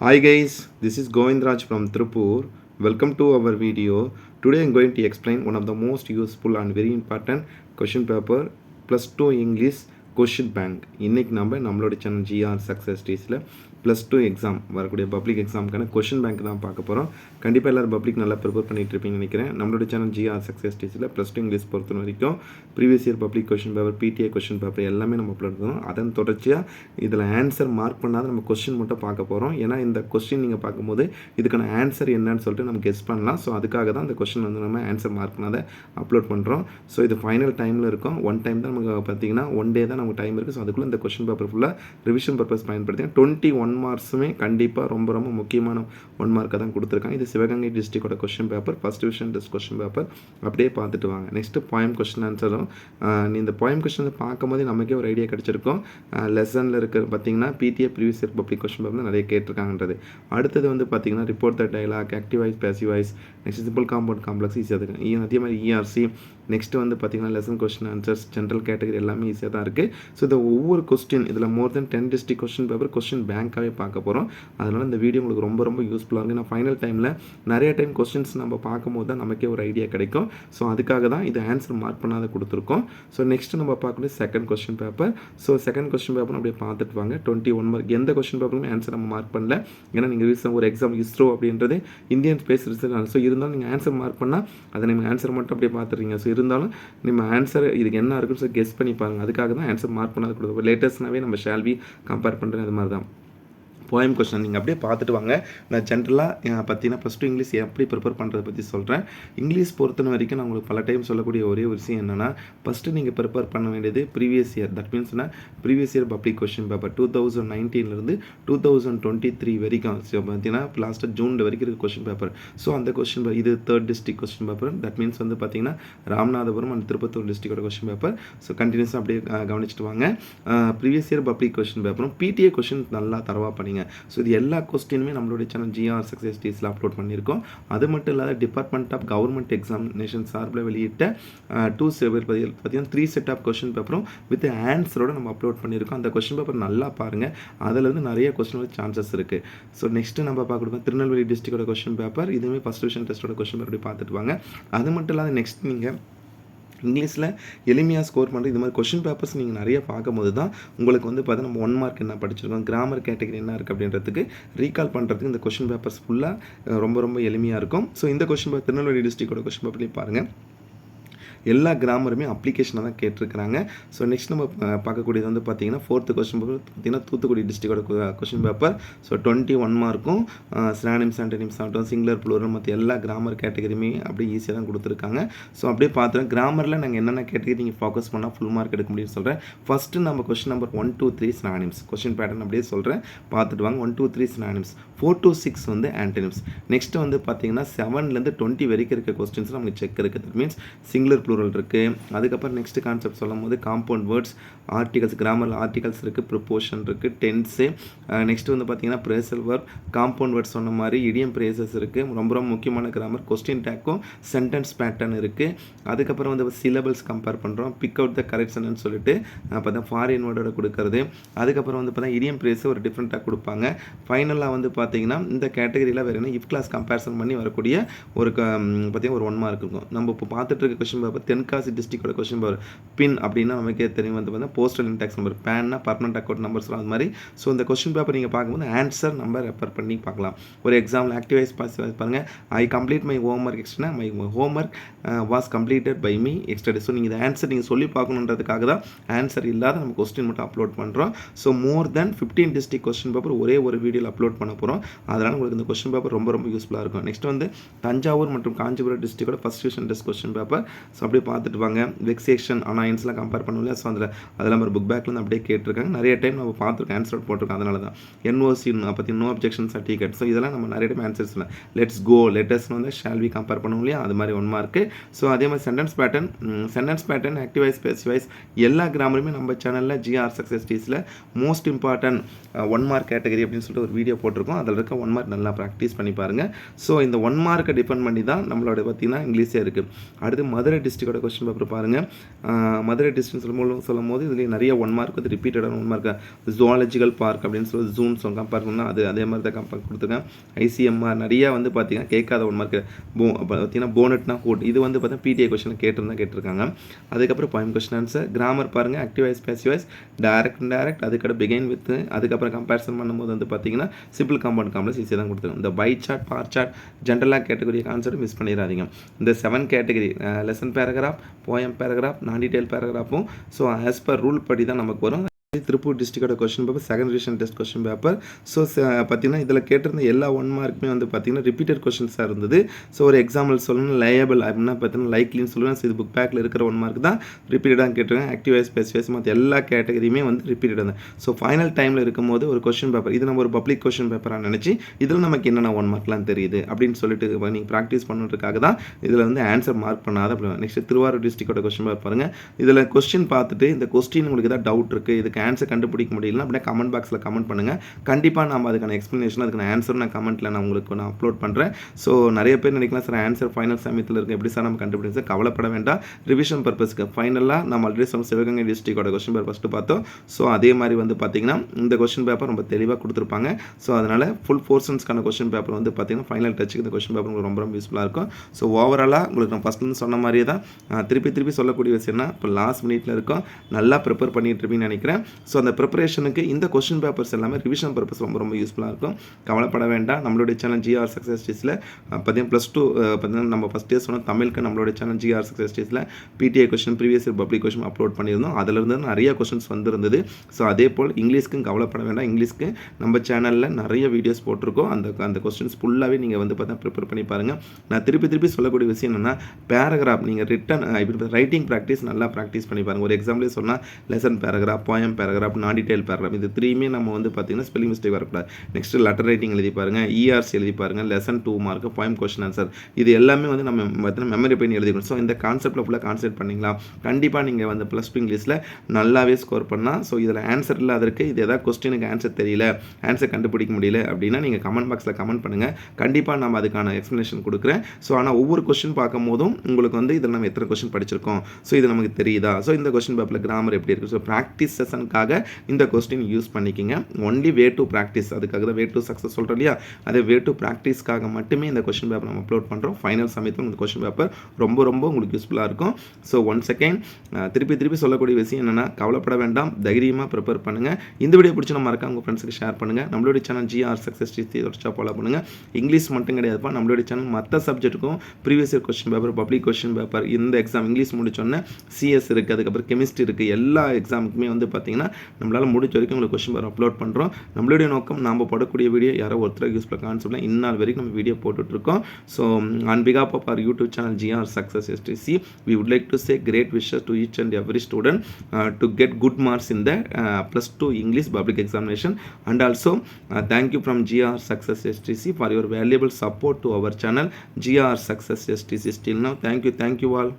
Hi guys, this is Govindraj from Tripur. Welcome to our video. Today I'm going to explain one of the most useful and very important question paper plus 2 English question bank. இன்னைக்கு நம்ம நம்மளோட channel GR success டீஸில் plus two exam வரக்கூடிய public எக்ஸாமுக்கான question bank தான் பார்க்க போகிறோம் கண்டிப்பாக எல்லோரும் பப்ளிக் நல்லா ப்ரிப்பேர் பண்ணிட்டு இருப்பீங்கன்னு நினைக்கிறேன். நம்மளோட சேனல் ஜிஆர் சக்ஸஸ் டீச்சில் ப்ளஸ் டூ இங்கிலீஷ் பொறுத்த வரைக்கும் previous year public question paper PTA question paper எல்லாமே நம்ம அப்லோட் பண்ணுவோம். அதன் தொடர்ச்சியாக இதில் ஆன்சர் மார்க் பண்ணாத நம்ம கொஸ்டின் மட்டும் பார்க்க போகிறோம் ஏன்னா இந்த கொஸ்டின் நீங்கள் பார்க்கும்போது இதுக்கான ஆன்சர் என்னன்னு சொல்லிட்டு நம்ம கெஸ் பண்ணலாம். ஸோ அதுக்காக தான் அந்த கொஸ்டின் வந்து நம்ம ஆன்சர் மார்க் பண்ணாத அப்லோட் பண்ணுறோம் ஸோ இது ஃபைனல் டைமில் இருக்கும். ஒன் டைம் தான் நமக்கு பார்த்தீங்கன்னா ஒன் டே தான் நமக்கு டைம் இருக்குது ஸோ அதுக்குள்ளே இந்த கொஸ்டின் பேப்பர் ஃபுல்லாக ரிவிஷன் பர்பஸ் பயன்படுத்தி டுவெண்ட்டி ஒன் ஒன் மார்க்ஸுமே கண்டிப்பாக ரொம்ப ரொம்ப முக்கியமான ஒன் மார்க்கை தான் கொடுத்துருக்காங்க. இது Sivaganga டிஸ்ட்ரிக்டோட question paper first division test question paper அப்படியே பார்த்துட்டு வாங்க. நெக்ஸ்ட்டு பாயம் கொஸ்டின் ஆன்சரும் நீ இந்த பாயம் கொஸ்டின் பார்க்கும்போது நமக்கே ஒரு ஐடியா கிடச்சிருக்கும். லெசனில் இருக்கிற பார்த்தீங்கன்னா PTA previous year public question paper நிறைய கேட்டிருக்காங்கன்றது. அடுத்தது வந்து பார்த்தீங்கன்னா report the dialogue active passive voice passive next simple compound complex ஈஸியாக இருக்கும் அதே மாதிரி இஆர்சி நெக்ஸ்ட் வந்து பார்த்தீங்கன்னா lesson question answers general category எல்லாமே ஈஸியாக தான் இருக்குது ஸோ இந்த ஒவ்வொரு கொஸ்டின் இதில் more than ten district question paper question பேங்காகவே பார்க்க போகிறோம் அதனால் இந்த வீடியோ உங்களுக்கு ரொம்ப ரொம்ப யூஸ்ஃபுல்லாக இருக்குது நான் ஃபைனல் டைமில் நிறைய டைம் கொஸ்டின்ஸ் நம்ம பார்க்கும்போது தான் நமக்கே ஒரு ஐடியா கிடைக்கும். ஸோ அதுக்காக தான் இது ஆன்சர் மார்க் பண்ணாத கொடுத்துருக்கோம். ஸோ நெக்ஸ்ட் நம்ம பார்க்கக்கூடிய second question paper so second question paper அப்படியே பார்த்துட்டு வாங்க. டுவெண்ட்டி ஒன் மார்க் எந்த கொஸ்டின் பேப்பருமே ஆன்சர் நம்ம மார்க் பண்ணல. ஏன்னா நீங்கள் ரீசன் ஒரு எக்ஸாம் இஸ்ரோ அப்படின்றது இந்தியன் ஸ்பேஸ் ரிசர்ச் ஸோ இருந்தாலும் நீங்கள் ஆன்சர் மார்க் பண்ணால் அதை நீங்கள் ஆன்சர் மட்டும் அப்படியே பார்த்துருக்கீங்க ஸோ இருந்தாலும் நம்ம ஆன்சர் இதுக்கு என்ன இருக்குன்னு சொல்லி கெஸ் பண்ணி பாருங்கள் அதுக்காக தான் ஆன்சர் மார்க் பண்ணாத கொடுத்துருக்கோம் லேட்டஸ்ட்னாவே நம்ம ஷால்வி கம்பேர் பண்ணுறது அது மாதிரி தான் போயம் கொஸ்டின் நீங்கள் அப்படியே பார்த்துட்டு வாங்க. நான் ஜென்ரலாக பார்த்தீங்கன்னா ஃபஸ்ட்டு இங்கிலீஷ் எப்படி ப்ரிப்பேர் பண்ணுறதை பற்றி சொல்கிறேன் இங்கிலீஷ் பொறுத்தன வரைக்கும் நான் உங்களுக்கு பல டைம் சொல்லக்கூடிய ஒரே ஒரு விஷயம் என்னென்னா ஃபஸ்ட்டு நீங்கள் ப்ரிப்பேர் பண்ண வேண்டியது previous year that மீன்ஸ்னா previous year public question paper two thousand நைன்டீன்லேருந்து two thousand twenty three வரைக்கும் ஸோ பார்த்தீங்கன்னா லாஸ்ட்டாக ஜூன் வரைக்கும் இருக்க கொஸ்டின் பேப்பர் ஸோ அந்த கொஸ்டின் இது third district question paper that means வந்து பார்த்தீங்கன்னா ராமநாதபுரம் அண்ட் திருப்பத்தூர் டிஸ்ட்ரிக்டோட கொஸ்டின் பேப்பர் ஸோ கண்டினியூஸாக அப்படியே கவனிச்சிட்டு வாங்க. ப்ரீவியஸ் இயர் பப்ளிக் கொஸ்டின் பேப்பரும் பிடிஏ கொஷின் நல்லா தரவாக பண்ணிங்க ஸோ இது எல்லா கொஸ்டினுமே நம்மளுடைய சேனல் ஜிஆர் சக்ஸஸ் டீஸில் அப்லோட் பண்ணியிருக்கோம். அது மட்டும் இல்லாத டிபார்ட்மெண்ட் ஆஃப் கவர்மெண்ட் எக்ஸாமினேஷன் சார்பில் வெளியிட்ட டூ செவர் பார்த்தீங்கன்னா த்ரீ செட் ஆஃப் கொஸ்டின் பேப்பரும் வித் ஆன்சரோட நம்ம அப்லோட் பண்ணியிருக்கோம். அந்த கொஸ்டின் பேப்பர் நல்லா பாருங்கள் அதிலிருந்து நிறைய கொஸ்டின் சான்சஸ் இருக்குது ஸோ நெக்ஸ்ட்டு நம்ம பார்க்கணும் திருநெல்வேலி டிஸ்ட்ரிக்டோட கொஸ்டின் பேப்பர் இதுவுமே ஃபஸ்ட் டிவிஷன் டெஸ்ட்டோட கொஸ்டின் பேப்பர் பார்த்துட்டு வாங்க. அது மட்டும் இல்லாத நெக்ஸ்ட் நீங்கள் இங்கிலீஷில் எளிமையாக ஸ்கோர் பண்ணுறது இது மாதிரி கொஷின் பேப்பர்ஸ் நீங்கள் நிறைய பார்க்கும்போது தான் உங்களுக்கு வந்து பார்த்தா நம்ம ஒன் மார்க் என்ன படிச்சிருக்கோம் கிராமர் கேட்டகரி என்ன இருக்குது அப்படின்றதுக்கு ரீகால் பண்ணுறதுக்கு இந்த கொஷின் பேப்பர்ஸ் ஃபுல்லாக ரொம்ப ரொம்ப எளிமையாக இருக்கும். ஸோ இந்த கொஷின் பேப்பர் திருநெல்வேலி டிஸ்ட்ரிக்டோட கொஷின் பேப்பர்லேயும் பாருங்கள் எல்லா கிராமருமே அப்ளிகேஷனாக தான் கேட்டிருக்கிறாங்க. ஸோ நெக்ஸ்ட் நம்ம பார்க்கக்கூடியது வந்து பார்த்தீங்கன்னா ஃபோர்த்து கொஸ்டின் பேப்பர் பார்த்தீங்கன்னா Thoothukudi டிஸ்ட்ரிக்டோட question paper so twenty one மார்க்கும் ஸ்ரானிம்ஸ் ஆண்டனிம்ஸ் ஆகட்டும் சிங்குலர் ப்ளூரல் மற்ற எல்லா கிராமர் கேட்டகரியுமே அப்படியே ஈஸியாக தான் கொடுத்துருக்காங்க. ஸோ அப்படியே பார்த்துருவோம் கிராமரில் நாங்கள் என்னென்ன கேட்டகரி நீங்கள் ஃபோக்கஸ் பண்ணால் ஃபுல் மார்க் எடுக்க முடியும்னு சொல்கிறேன் ஃபஸ்ட்டு நம்ம question number one two three synonyms question pattern அப்படியே சொல்கிறேன் பார்த்துட்டு வாங்க. One two three synonyms four two six வந்து ஆண்டனிம்ஸ் நெக்ஸ்ட் வந்து பார்த்தீங்கன்னா செவன்லேருந்து டுவெண்ட்டி வரைக்கும் இருக்க கொஸ்டின்ஸ் நமக்கு செக் இருக்குது மீன்ஸ் சிங்குலர் ப்ளூரல் இருக்குது அதுக்கப்புறம் நெக்ஸ்ட் கான்செப்ட் சொல்லும் போது காம்பவுண்ட் வேர்ட்ஸ் ஆர்டிகல்ஸ் கிராமரில் ஆர்டிகல்ஸ் இருக்குது ப்ரிப்போஷன் இருக்குது டென்ஸு நெக்ஸ்ட் வந்து பார்த்தீங்கன்னா ப்ரேசல் ஒர்க் காம்பவுண்ட் வேர்ட்ஸ் சொன்ன மாதிரி இடியம் ப்ரேசஸ் இருக்குது ரொம்ப ரொம்ப முக்கியமான கிராமர் கொஸ்டின் டேக்கும் சென்டென்ஸ் பேட்டர்ன் இருக்குது அதுக்கப்புறம் வந்து சிலபல்ஸ் கம்பேர் பண்ணுறோம் பிக் அவுட் த கரெக்ஷன் சொல்லிட்டு தான் ஃபாரின் வேர்டோட கொடுக்கறது. அதுக்கப்புறம் வந்து பார்த்தா இடியம் ப்ரேஸ் ஒரு டிஃப்ரெண்ட்டாக கொடுப்பாங்க. ஃபைனலாக வந்து பார்த்தீங்கன்னா இந்த கேட்டகரியில் வேறு என்ன இஃப் கிளாஸ் கம்பேரிசன் பண்ணி வரக்கூடிய ஒரு பார்த்தீங்கன்னா ஒரு ஒன் மார்க் இருக்கும். நம்ம இப்போ பார்த்துட்டு இருக்க கொஸ்டின் இப்போ தென்காசி டிஸ்ட்ரிக்டோட கொஸ்டின் பேப்பர் பின் அப்படின்னா நமக்கே தெரியும். வந்து பார்த்தீங்கன்னா போஸ்டல் இன்டாக்ஸ் நம்பர் பேன்னா பர்மனெண்ட் அக்கௌண்ட் நம்பர்ஸ் அது மாதிரி. ஸோ இந்த கொஸ்டின் பேப்பர் நீங்கள் பார்க்கும்போது ஆன்சர் நம்பர் ரெஃபர் பண்ணி பார்க்கலாம். ஒரு எக்ஸாம்பிள் ஆக்டிவைஸ் பாஸ் பாருங்கள் I complete my homework extra my homework was completed by me yesterday so நீங்கள் இந்த ஆன்சர் நீங்கள் சொல்லி பார்க்கணுன்றதுக்காக தான் ஆன்சர் இல்லாத நம்ம கொஸ்டின் மட்டும் அப்லோட் பண்ணுறோம் so more than fifteen district question paper ஒரே ஒரு வீடியோவில் அப்லோட் பண்ண போகிறோம் அதனால் உங்களுக்கு இந்த கொஸ்டின் பேப்பர் ரொம்ப ரொம்ப யூஸ்ஃபுல்லாக இருக்கும். நெக்ஸ்ட் வந்து தஞ்சாவூர் மற்றும் Kanchipuram டிஸ்ட்ரிக்டோட first division test question paper so அப்படியே பார்த்துட்டு வாங்க. வெக்ஸேஷன் அனாயின்ஸ்லாம் கம்பேர் பண்ணுவோம் ஸோ அதில் அதெல்லாம் ஒரு புக் பேக்லேருந்து அப்படியே கேட்டிருக்காங்க. நிறைய டைம் நம்ம பார்த்துருக்கோம். ஆன்சர் போட்டிருக்கோம். அதனால தான். என்ஓசி பற்றி நோ அப்ஜெக்ஷன் சர்டிஃபிகேட் ஸோ இதெல்லாம் நம்ம நிறைய டைம் ஆன்சர்ஸ் இல்லை லெட்ஸ் கோ லெட்டஸ்னு வந்து ஷால் வி கம்பேர் பண்ணுவோம் இல்லையா? அது மாதிரி ஒன் மார்க்கு ஸோ அதே மாதிரி sentence pattern sentence pattern active voice passive voice எல்லா கிராமருமே நம்ம சேனலில் GR success டீஸில் most important one mark category அப்படின்னு சொல்லிட்டு ஒரு வீடியோ போட்டிருக்கோம். அதில் இருக்க ஒன் மார்க் நல்லா ப்ராக்டிஸ் பண்ணி பாருங்கள் ஸோ இந்த ஒன் மார்க்கை டிபெண்ட் பண்ணி தான் நம்மளோட பார்த்தீங்கன்னா இங்கிலீஷே இருக்குது அடுத்து மதுரை டிஸ்ட்ரிக் டிஸ்ட்ரிக்டோட கொஸ்டின் பேப்பர் பாருங்கள் மதுரை டிஸ்ட்ரிக்ட் சொல்லும்போது சொல்லும் போது இதுலேயே நிறைய ஒன் மார்க் வந்து ரிப்பீட்டடான ஒன் மார்க் ஜுவாலஜிக்கல் பார்க் அப்படின்னு சொல்லி ஜூன் சொல் கம்பேர் பண்ணால் அது அதே மாதிரி தான் கம்பேர் கொடுத்துருக்கேன். ஐசிஎம்ஆர் நிறையா வந்து பார்த்தீங்கன்னா கேட்காத ஒன் மார்க் போ பார்த்தீங்கன்னா போனட்னா கோட் இது வந்து பார்த்தீங்கன்னா பிடிஏ கொஸ்டின் கேட்டிருந்தா கேட்டிருக்காங்க. அதுக்கப்புறம் பாயிண்ட் கொஸ்டின் ஆன்சர் கிராமர் பாருங்கள் active voice passive voice direct direct அதுக்கப்புறம் பிகைன் வித் அதுக்கப்புறம் கம்பேரிசன் பண்ணும்போது வந்து பார்த்தீங்கன்னா சிம்பிள் காம்பவுண்ட் காம்ப்ளெக்ஸ் ஈஸியாக தான் கொடுத்துருக்கோம் இந்த பை சார்ட் பார் சார்ட் ஜென்ரலாக கேட்டகரி கான்செப்ட் மிஸ் பண்ணிடாதீங்க. இந்த seven category lesson paragraph poem paragraph non detail பேராகிராஃபும் so as per rule படி தான் நமக்கு வரும். Tiruppur டிஸ்ட்ரிக்டோட question paper second revision test question paper so பார்த்தீங்கன்னா இதில் கேட்டிருந்த எல்லா ஒன் மார்க்குமே வந்து பார்த்தீங்கன்னா ரிப்பீட்டட் கொஸ்டின்ஸாக இருந்தது. ஸோ ஒரு எக்ஸாம்பிள் சொல்லணும் லையபிள் அப்படின்னா பார்த்தீங்கன்னா லைக்லின்னு சொல்லுவேன். இது புக் பேக்கில் இருக்கிற ஒன் மார்க் தான் ரிப்பீட்டடாக கேட்டிருக்கேன். ஆக்டிவைஸ் பேஸ்வைஸ் ஸ்பெசிஃபைஸ் மற்ற எல்லா கேட்டகரியுமே வந்து ரிப்பீட்டட் தான். ஸோ ஃபைனல் டைமில் இருக்கும்போது ஒரு கொஸ்டின் பேப்பர் இது நம்ம ஒரு பப்ளிக் கொஸ்டின் பேப்பராக நினச்சி இதில் நமக்கு என்னென்ன ஒன் மார்க்லாம் தெரியுது அப்படின்னு சொல்லிட்டு நீங்கள் ப்ராக்டிஸ் பண்ணுறதுக்காக தான் இதில் வந்து ஆன்சர் மார்க் பண்ணாத அப்படி நெக்ஸ்ட் திருவாரூர் டிஸ்ட்ரிக்டோட கொஸ்டின் பேப்பர் பாருங்கள் இதில் கொஸ்டின் பார்த்துட்டு இந்த கொஸ்டின் உங்களுக்கு ஏதாவது டவுட் இருக்குது இதுக்கு ஆன்சர் கண்டுபிடிக்க முடியல அப்படியே கமெண்ட் பாக்ஸில் கமெண்ட் பண்ணுங்கள் கண்டிப்பாக நம்ம அதுக்கான எக்ஸ்ப்ளனேஷன் அதுக்கான ஆன்சர் நான் கமெண்ட்டில் நான் உங்களுக்கு நான் அப்லோட் பண்ணுறேன் ஸோ நிறைய பேர் நினைக்கலாம் சார் ஆன்சர் ஃபைனல் சமயத்தில் இருக்குது எப்படி சார் நம்ம கண்டுபிடிச்சு சார் கவலைப்பட வேண்டாம். ரிவிஷன் பர்பஸ்க்கு ஃபைனலாக நம்ம ஆல்ரெடி சொன்ன சிவகங்கை டிஸ்ட்ரிக்டோட கொஸ்டின் பேப்பர் ஃபஸ்ட்டு பார்த்தோம். ஸோ அதே மாதிரி வந்து பார்த்தீங்கன்னா இந்த கொஸ்டின் பேப்பர் ரொம்ப தெளிவாக கொடுத்துருப்பாங்க. ஸோ அதனால் ஃபுல் போர்ஷன்ஸ்க்கான கொஸ்டின் பேப்பர் வந்து பார்த்தீங்கன்னா ஃபைனல் டச்சுக்கு இந்த கொஸ்டின் பேப்பர் உங்களுக்கு ரொம்ப ரொம்ப யூஸ்ஃபுல்லாக இருக்கும். ஸோ ஓவராலாக உங்களுக்கு நான் ஃபஸ்ட்லேருந்து சொன்ன மாதிரியே தான். திருப்பி திருப்பி சொல்லக்கூடிய விஷயம்னா இப்போ லாஸ்ட் மினிட்ல இருக்கும். நல்லா ப்ரிப்பேர் பண்ணிகிட்டு இருப்பீங்கன்னு நினைக்கிறேன். ஸோ அந்த ப்ரிப்பரேஷனுக்கு இந்த கொஸ்டின் பேப்பர்ஸ் எல்லாமே ரிவிஷன் பர்பஸ் ரொம்ப ரொம்ப யூஸ்ஃபுல்லாக இருக்கும். கவலைப்பட வேண்டாம். நம்மளுடைய சேனல் ஜிஆர் சக்ஸஸ் டீஸில் பார்த்தீங்கன்னா ப்ளஸ் டூ பார்த்தீங்கன்னா நம்ம ஃபஸ்ட் இயர் சொன்ன தமிழுக்கு நம்மளுடைய channel GR success டீஸில் PTA question previous year public question upload பண்ணியிருந்தோம். அதிலிருந்து நிறைய கொஸ்டின்ஸ் வந்திருந்தது. ஸோ அதே போல் இங்கிலீஷ்க்கும் கவலைப்பட வேண்டாம். இங்கிலீஷ்க்கு நம்ம சேனலில் நிறைய வீடியோஸ் போட்டிருக்கோம். அந்த அந்த கொஸ்டின்ஸ் ஃபுல்லாகவே நீங்கள் வந்து பார்த்தா ப்ரிப்பேர் பண்ணி பாருங்கள் நான் திருப்பி திருப்பி சொல்லக்கூடிய விஷயம் என்னென்னா பேராகிராஃப் நீங்கள் ரிட்டன் ரைட்டிங் ப்ராக்டிஸ் நல்லா ப்ராக்டிஸ் பண்ணி பாருங்கள் ஒரு எக்ஸாம்பிளே சொன்னால் lesson paragraph poem paragraph non detail paragraph இது த்ரீமே நம்ம வந்து பார்த்தீங்கன்னா ஸ்பெல்லிங் மிஸ்டேக் வரக்கூடாது. நெக்ஸ்ட் லெட்டர் ரைட்டிங் எழுதி பாருங்கள் இஆர்சி எழுதி பாருங்கள் lesson two mark five question answer இது எல்லாமே வந்து நம்ம பார்த்தீங்கன்னா மெமரி பெயின் எழுதிக்கணும். ஸோ இந்த கான்செப்ட்டில் ஃபுல்லாக கான்சென்ட் பண்ணிங்களா கண்டிப்பாக நீங்கள் வந்து ப்ளஸ் டூ இங்கிலீஷில் நல்லாவே ஸ்கோர் பண்ணால் ஸோ இதில் ஆன்சர் இல்லாதருக்கு இது எதாவது கொஸ்டினுக்கு ஆன்சர் தெரியல ஆன்சர் கண்டுபிடிக்க முடியல அப்படின்னா நீங்கள் கமெண்ட் பாக்ஸில் கமெண்ட் பண்ணுங்கள் கண்டிப்பாக நம்ம அதுக்கான எக்ஸ்ப்ளனேஷன் கொடுக்குறேன். ஸோ ஆனால் ஒவ்வொரு கொஸ்டின் பார்க்கும் போதும் உங்களுக்கு வந்து இதில் நம்ம எத்தனை கொஸ்டின் படிச்சிருக்கோம்? ஸோ இது நமக்கு தெரியுதா? ஸோ இந்த கொஸ்டின் பேப்பரில் கிராமர் எப்படி இருக்குது ஸோ ப்ராக்டிஸ் செஷனுக்காக இந்த கொஸ்டின் யூஸ் பண்ணிக்கிங்க. ஒன்லி வே டு ப்ராக்டிஸ் அதுக்காக தான் வே டு சக்ஸஸ் சொல்கிறோம் இல்லையா? அதே வே டு ப்ராக்டிஸ்க்காக மட்டுமே இந்த கொஸ்டின் பேப்பர் நம்ம அப்லோட் பண்ணுறோம் ஃபைனல் சமயத்தில் இந்த கொஸ்டின் பேப்பர் ரொம்ப ரொம்ப உங்களுக்கு யூஸ்ஃபுல்லாக இருக்கும். ஸோ ஒன் செகண்ட் திருப்பி திருப்பி சொல்லக்கூடிய விஷயம் என்னென்னா கவலைப்பட வேண்டாம். தைரியமாக ப்ரிப்பேர் பண்ணுங்கள் இந்த வீடியோ பிடிச்சி நம்ம மறக்காம உங்கள் ஃப்ரெண்ட்ஸுக்கு ஷேர் பண்ணுங்கள் நம்மளுடைய சேனல் ஜிஆர் சக்ஸஸ் டி தொடர்ச்சியாக ஃபாலோ பண்ணுங்கள் இங்கிலீஷ் மட்டும் கிடையாதுப்பா. நம்மளுடைய சேனல் மற்ற சப்ஜெக்ட்டுக்கும் previous year question paper public question paper இந்த எக்ஸாம் இங்கிலீஷ் முடிச்சோன்னே சிஎஸ் இருக்குது அதுக்கப்புறம் கெமிஸ்ட்ரி இருக்குது எல்லா எக்ஸாமுக்குமே வந்து பார்த்தீங்கன்னா இருந்துச்சுன்னா நம்மளால் முடிஞ்ச வரைக்கும் உங்களுக்கு கொஸ்டின் பேர் அப்லோட் பண்ணுறோம் நம்மளுடைய நோக்கம் நாம் படக்கூடிய வீடியோ யாரோ ஒருத்தர் யூஸ் பண்ண கான்செப்ட்லாம் இந்நாள் வரைக்கும் நம்ம வீடியோ போட்டுட்ருக்கோம் so on பிகாப் of our YouTube channel GR success STC we would like to say great wishes to each and every student to get good marks in the plus two English public examination and also thank you from GR success STC for your valuable support to our channel GR success STC still no thank you thank you all